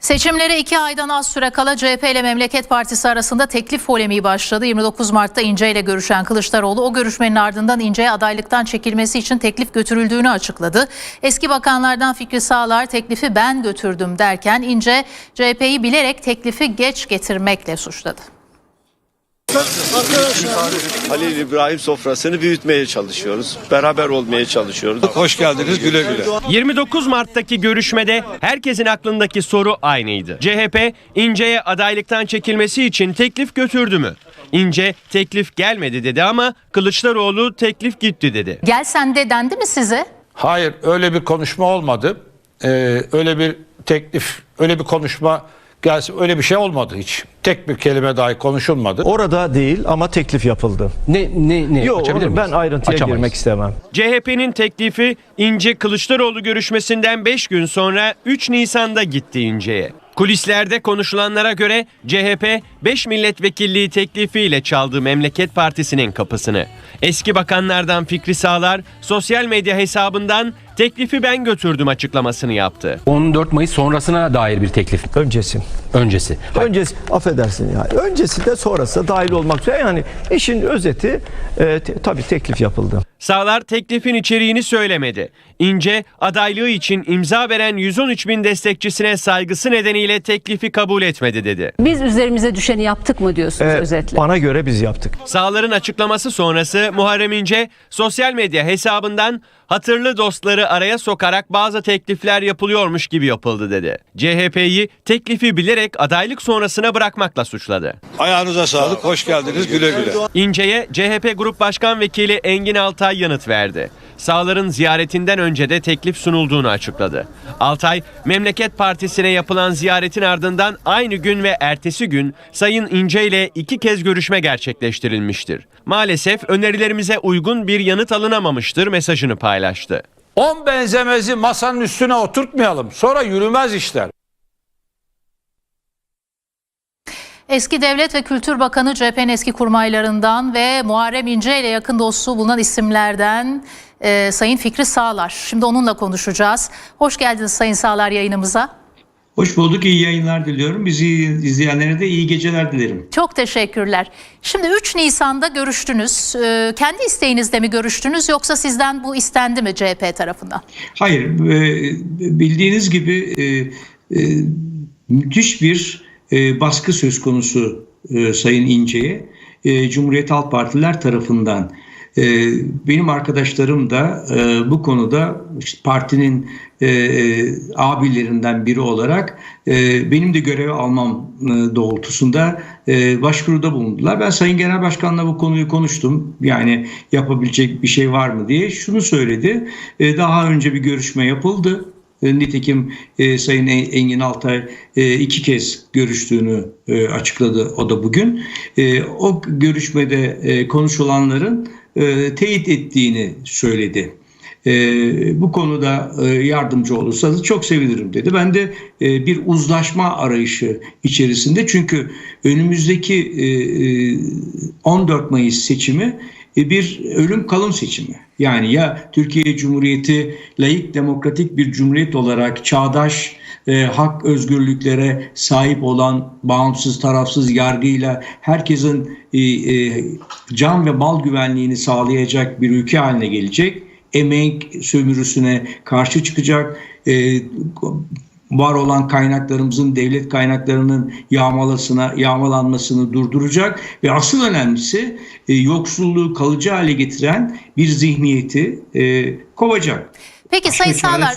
Seçimlere iki aydan az süre kala CHP ile Memleket Partisi arasında teklif polemiği başladı. 29 Mart'ta İnce ile görüşen Kılıçdaroğlu o görüşmenin ardından İnce'ye adaylıktan çekilmesi için teklif götürüldüğünü açıkladı. Eski bakanlardan Fikri Sağlar teklifi ben götürdüm derken İnce CHP'yi bilerek teklifi geç getirmekle suçladı. Halil İbrahim sofrasını büyütmeye çalışıyoruz. Beraber olmaya çalışıyoruz. Hoş geldiniz güle güle. 29 Mart'taki görüşmede herkesin aklındaki soru aynıydı. CHP İnce'ye adaylıktan çekilmesi için teklif götürdü mü? İnce teklif gelmedi dedi ama Kılıçdaroğlu teklif gitti dedi. Gel sen de dendi mi size? Hayır öyle bir konuşma olmadı. Ee, öyle bir teklif, öyle bir konuşma gelsin öyle bir şey olmadı hiç. Tek bir kelime dahi konuşulmadı. Orada değil ama teklif yapıldı. Ne ne ne Yok açabilir onu ben ayrıntıya Açamayız. girmek istemem. CHP'nin teklifi İnce Kılıçdaroğlu görüşmesinden 5 gün sonra 3 Nisan'da gitti İnce'ye. Kulislerde konuşulanlara göre CHP 5 milletvekilliği teklifiyle çaldı Memleket Partisi'nin kapısını. Eski bakanlardan Fikri Sağlar sosyal medya hesabından teklifi ben götürdüm açıklamasını yaptı. 14 Mayıs sonrasına dair bir teklif Öncesi. öncesi. Öncesi affedersin ya. Öncesi de sonrası da dahil olmak üzere yani işin özeti e, te- tabii teklif yapıldı. Sağlar teklifin içeriğini söylemedi. İnce adaylığı için imza veren 113 bin destekçisine saygısı nedeniyle teklifi kabul etmedi dedi. Biz üzerimize düşeni yaptık mı diyorsunuz E, özetle? bana göre biz yaptık. Sağlar'ın açıklaması sonrası Muharrem İnce sosyal medya hesabından hatırlı dostları araya sokarak bazı teklifler yapılıyormuş gibi yapıldı dedi. CHP'yi teklifi bilerek adaylık sonrasına bırakmakla suçladı. Ayağınıza sağlık hoş geldiniz güle güle. İnce'ye CHP Grup Başkan Vekili Engin Altay yanıt verdi. Sağlar'ın ziyaretinden önce de teklif sunulduğunu açıkladı. Altay, Memleket Partisi'ne yapılan ziyaretin ardından aynı gün ve ertesi gün Sayın İnce ile iki kez görüşme gerçekleştirilmiştir. Maalesef önerilerimize uygun bir yanıt alınamamıştır mesajını paylaştı. On benzemezi masanın üstüne oturtmayalım. Sonra yürümez işler. Eski Devlet ve Kültür Bakanı CHP'nin eski kurmaylarından ve Muharrem İnce ile yakın dostluğu bulunan isimlerden e, Sayın Fikri Sağlar. Şimdi onunla konuşacağız. Hoş geldiniz Sayın Sağlar yayınımıza. Hoş bulduk, iyi yayınlar diliyorum. Bizi izleyenlere de iyi geceler dilerim. Çok teşekkürler. Şimdi 3 Nisan'da görüştünüz. E, kendi isteğinizde mi görüştünüz yoksa sizden bu istendi mi CHP tarafından? Hayır, e, bildiğiniz gibi e, e, müthiş bir e, baskı söz konusu e, Sayın İnce'ye e, Cumhuriyet Halk Partiler tarafından. E, benim arkadaşlarım da e, bu konuda işte partinin e, e, abilerinden biri olarak e, benim de görev almam e, doğrultusunda e, başvuruda bulundular. Ben Sayın Genel Başkan'la bu konuyu konuştum. Yani yapabilecek bir şey var mı diye. Şunu söyledi. E, daha önce bir görüşme yapıldı. E, Nitekim e, Sayın Engin Altay e, iki kez görüştüğünü e, açıkladı o da bugün. E, o görüşmede e, konuşulanların e, teyit ettiğini söyledi. E, bu konuda e, yardımcı olursanız çok sevinirim dedi. Ben de e, bir uzlaşma arayışı içerisinde çünkü önümüzdeki e, e, 14 Mayıs seçimi e, bir ölüm kalım seçimi. Yani ya Türkiye Cumhuriyeti layık demokratik bir cumhuriyet olarak çağdaş e, hak özgürlüklere sahip olan bağımsız tarafsız yargıyla herkesin e, e, can ve mal güvenliğini sağlayacak bir ülke haline gelecek. Emek sömürüsüne karşı çıkacak. E, var olan kaynaklarımızın devlet kaynaklarının yağmalasına yağmalanmasını durduracak ve asıl önemlisi e, yoksulluğu kalıcı hale getiren bir zihniyeti e, kovacak. Peki Başka Sayın Sağlar.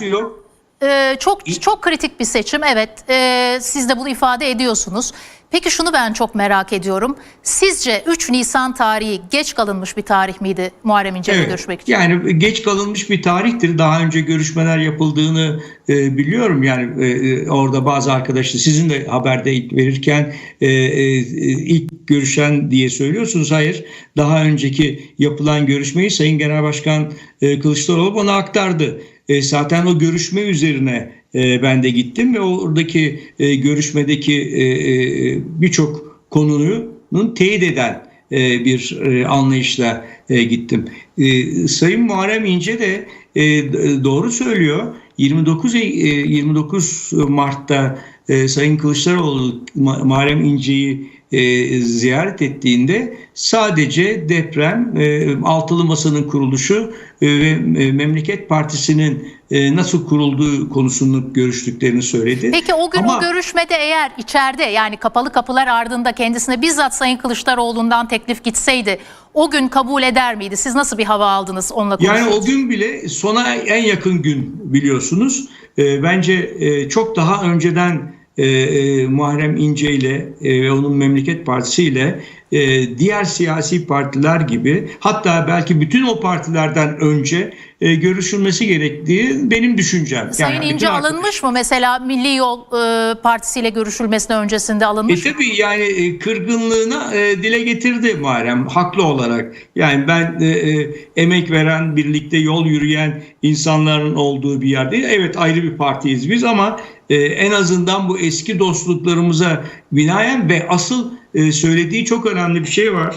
E, çok çok kritik bir seçim evet E, siz de bunu ifade ediyorsunuz. Peki şunu ben çok merak ediyorum. Sizce 3 Nisan tarihi geç kalınmış bir tarih miydi Muharrem İnce ile Evet, görüşmek için? Yani geç kalınmış bir tarihtir. Daha önce görüşmeler yapıldığını e, biliyorum. Yani e, e, orada bazı arkadaşlar sizin de haberde ilk verirken e, e, ilk görüşen diye söylüyorsunuz. Hayır. Daha önceki yapılan görüşmeyi Sayın Genel Başkan e, Kılıçdaroğlu bana aktardı. E, zaten o görüşme üzerine e, ben de gittim ve oradaki e, görüşmedeki e, e, birçok konunun teyit eden e, bir e, anlayışla e, gittim. E, Sayın Muharrem İnce de e, doğru söylüyor. 29 Ey- e, 29 Mart'ta e, Sayın Kılıçdaroğlu Muharrem İnce'yi e, ziyaret ettiğinde sadece deprem, e, altılı masanın kuruluşu e, ve e, Memleket Partisi'nin e, nasıl kurulduğu konusunu görüştüklerini söyledi. Peki o gün Ama- o görüşmede eğer içeride yani kapalı kapılar ardında kendisine bizzat Sayın Kılıçdaroğlu'ndan teklif gitseydi o gün kabul eder miydi? Siz nasıl bir hava aldınız onunla Yani konuşurken? o gün bile sona en yakın gün biliyorsunuz. E, bence e, çok daha önceden e, e, Muharrem İnce ile e, ve onun Memleket Partisi ile e, diğer siyasi partiler gibi hatta belki bütün o partilerden önce e, görüşülmesi gerektiği benim düşüncem. Sayın Yani İnce arkadaş- alınmış mı? Mesela Milli Yol e, Partisi ile görüşülmesine öncesinde E alınmış mı? tabii yani e, kırgınlığını e, dile getirdi Muharrem haklı olarak. Yani ben e, e, emek veren, birlikte yol yürüyen insanların olduğu bir yerde. Evet ayrı bir partiyiz biz ama e, en azından bu eski dostluklarımıza binaen ve asıl e, söylediği çok önemli bir şey var.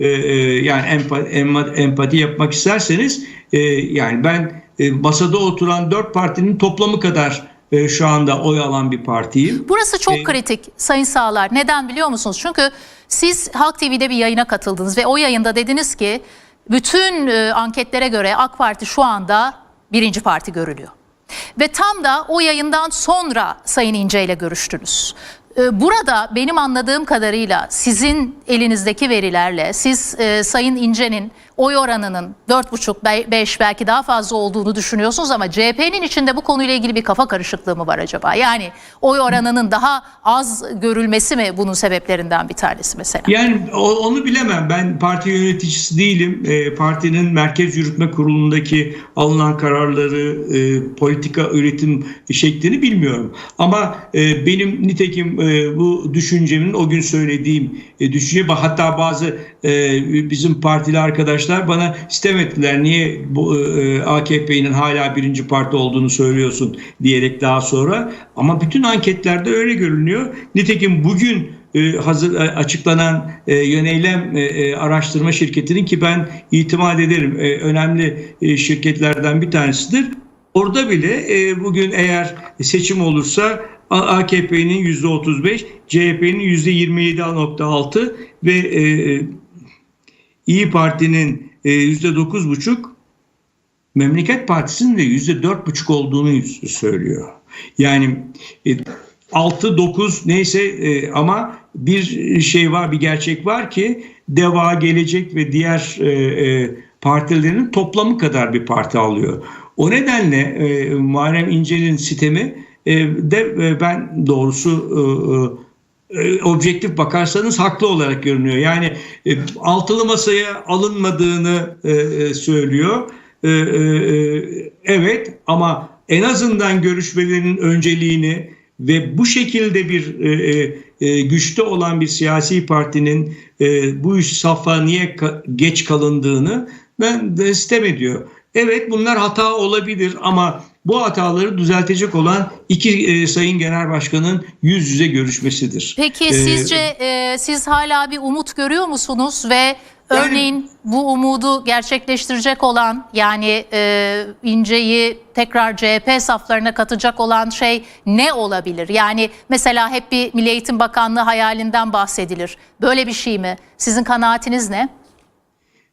E, e, yani empati, empati yapmak isterseniz e, yani ben e, masada oturan dört partinin toplamı kadar e, şu anda oy alan bir partiyim. Burası çok E, kritik Sayın Sağlar. Neden biliyor musunuz? Çünkü siz Halk TV'de bir yayına katıldınız ve o yayında dediniz ki bütün e, anketlere göre AK Parti şu anda birinci parti görülüyor. Ve tam da o yayından sonra Sayın İnce ile görüştünüz. E, Burada benim anladığım kadarıyla sizin elinizdeki verilerle siz e, Sayın İnce'nin oy oranının 4,5-5 belki daha fazla olduğunu düşünüyorsunuz ama CHP'nin içinde bu konuyla ilgili bir kafa karışıklığı mı var acaba? Yani oy oranının daha az görülmesi mi bunun sebeplerinden bir tanesi mesela? Yani onu bilemem. Ben parti yöneticisi değilim. E, partinin Merkez Yürütme Kurulu'ndaki alınan kararları, e, politika üretim şeklini bilmiyorum. Ama e, benim nitekim e, bu düşüncemin o gün söylediğim düşünce hatta bazı bizim partili arkadaşlar bana sitem. Niye bu e, AKP'nin hala birinci parti olduğunu söylüyorsun diyerek daha sonra. Ama bütün anketlerde öyle görünüyor. Nitekim bugün e, hazır e, açıklanan e, yöneylem e, e, araştırma şirketinin ki ben itimat ederim e, önemli e, şirketlerden bir tanesidir. Orada bile e, bugün eğer seçim olursa AKP'nin %35, CHP'nin %27.6 ve e, İyi Parti'nin e, %9.5 Memleket Partisi'nin de %4.5 olduğunu söylüyor. Yani e, 6-9 neyse e, ama bir şey var bir gerçek var ki Deva Gelecek ve diğer e, e, partilerin toplamı kadar bir parti alıyor. O nedenle e, Muharrem İnce'nin sistemi e, de e, ben doğrusu e, objektif bakarsanız haklı olarak görünüyor. Yani e, altılı masaya alınmadığını e, söylüyor. Evet ama en azından görüşmelerin önceliğini ve bu şekilde bir e, güçte olan bir siyasi partinin bu iş safha niye geç kalındığını ben de ediyor. Evet bunlar hata olabilir ama bu hataları düzeltecek olan iki e, sayın genel başkanın yüz yüze görüşmesidir. Peki Ee, sizce e, siz hala bir umut görüyor musunuz ve örneğin bu umudu gerçekleştirecek olan yani e, İnce'yi tekrar CHP saflarına katacak olan şey ne olabilir? Yani mesela hep bir Milli Eğitim Bakanlığı hayalinden bahsedilir. Böyle bir şey mi? Sizin kanaatiniz ne?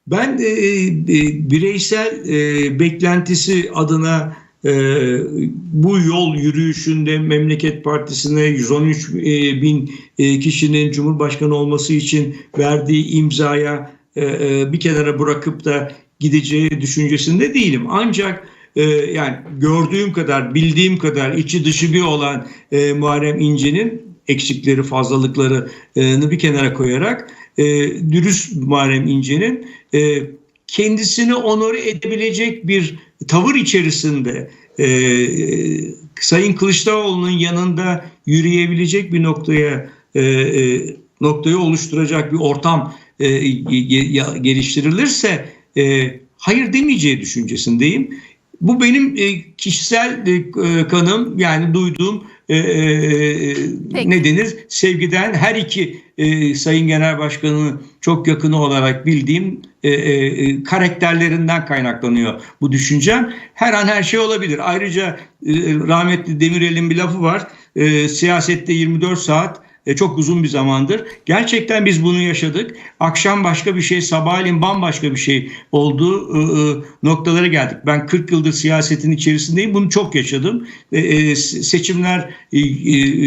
Ben e, e, bireysel e, beklentisi adına e, bu yol yürüyüşünde Memleket Partisi'ne 113 e, bin e, kişinin Cumhurbaşkanı olması için verdiği imzaya e, e, bir kenara bırakıp da gideceği düşüncesinde değilim. Ancak e, yani gördüğüm kadar, bildiğim kadar içi dışı bir olan e, Muharrem İnce'nin eksikleri, fazlalıklarını bir kenara koyarak e, dürüst Muharrem İnce'nin e, kendisini onore edebilecek bir tavır içerisinde e, Sayın Kılıçdaroğlu'nun yanında yürüyebilecek bir noktaya e, e, noktayı oluşturacak bir ortam e, ge- ge- geliştirilirse e, hayır demeyeceği düşüncesindeyim. Bu benim e, kişisel e, kanım yani duyduğum e, e, Peki. ne denir sevgiden her iki e, Sayın Genel Başkanı'nın çok yakını olarak bildiğim e, e, karakterlerinden kaynaklanıyor bu düşüncem. Her an her şey olabilir. Ayrıca e, rahmetli Demirel'in bir lafı var. e, siyasette 24 saat e, çok uzun bir zamandır. Gerçekten biz bunu yaşadık. Akşam başka bir şey, sabahleyin bambaşka bir şey olduğu e, e, noktalara geldik. Ben 40 yıldır siyasetin içerisindeyim. Bunu çok yaşadım. E, e, seçimler e, e,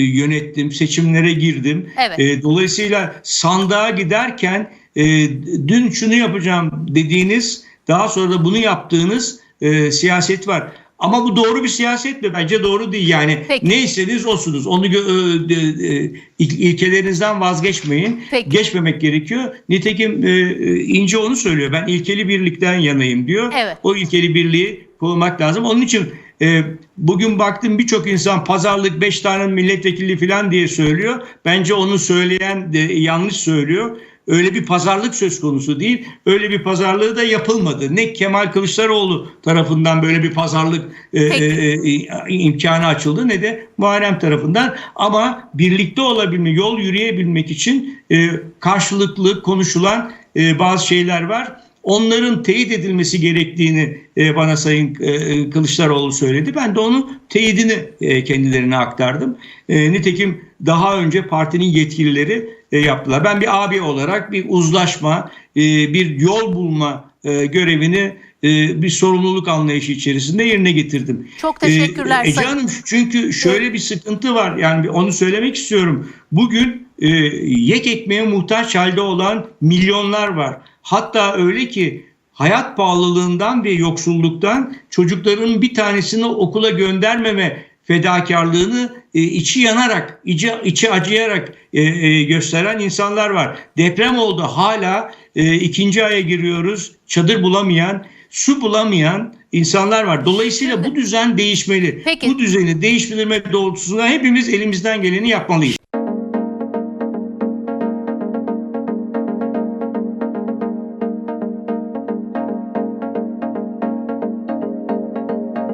yönettim, seçimlere girdim. Evet. E, dolayısıyla sandığa giderken e, dün şunu yapacağım dediğiniz, daha sonra da bunu yaptığınız e, siyaset var. Ama bu doğru bir siyaset mi? Bence doğru değil. Yani Peki. neyseniz olsunuz. Onu e, e, il- ilkelerinizden vazgeçmeyin. Peki. Geçmemek gerekiyor. Nitekim e, İnce onu söylüyor. Ben ilkeli birlikten yanayım diyor. Evet. O ilkeli birliği korumak lazım. Onun için e, bugün baktım birçok insan pazarlık 5 tane milletvekili falan diye söylüyor. Bence onu söyleyen de yanlış söylüyor. Öyle bir pazarlık söz konusu değil. Öyle bir pazarlığı da yapılmadı. Ne Kemal Kılıçdaroğlu tarafından böyle bir pazarlık e, e, e, imkanı açıldı ne de Muharrem tarafından. Ama birlikte olabilmek, yol yürüyebilmek için e, karşılıklı konuşulan e, bazı şeyler var. Onların teyit edilmesi gerektiğini e, bana Sayın e, Kılıçdaroğlu söyledi. Ben de onun teyidini e, kendilerine aktardım. E, nitekim daha önce partinin yetkilileri e, yaptılar. Ben bir abi olarak bir uzlaşma, e, bir yol bulma e, görevini e, bir sorumluluk anlayışı içerisinde yerine getirdim. Çok teşekkürler Ece Sayın- Hanım çünkü şöyle bir sıkıntı var. Yani onu söylemek istiyorum. Bugün e, yek ekmeğe muhtaç halde olan milyonlar var. Hatta öyle ki hayat pahalılığından ve yoksulluktan çocukların bir tanesini okula göndermeme fedakarlığını e, içi yanarak, içi, içi acıyarak e, e, gösteren insanlar var. Deprem oldu hala e, ikinci aya giriyoruz. Çadır bulamayan, su bulamayan insanlar var. Dolayısıyla bu düzen değişmeli. Peki. Bu düzeni değiştirme doğrultusunda hepimiz elimizden geleni yapmalıyız.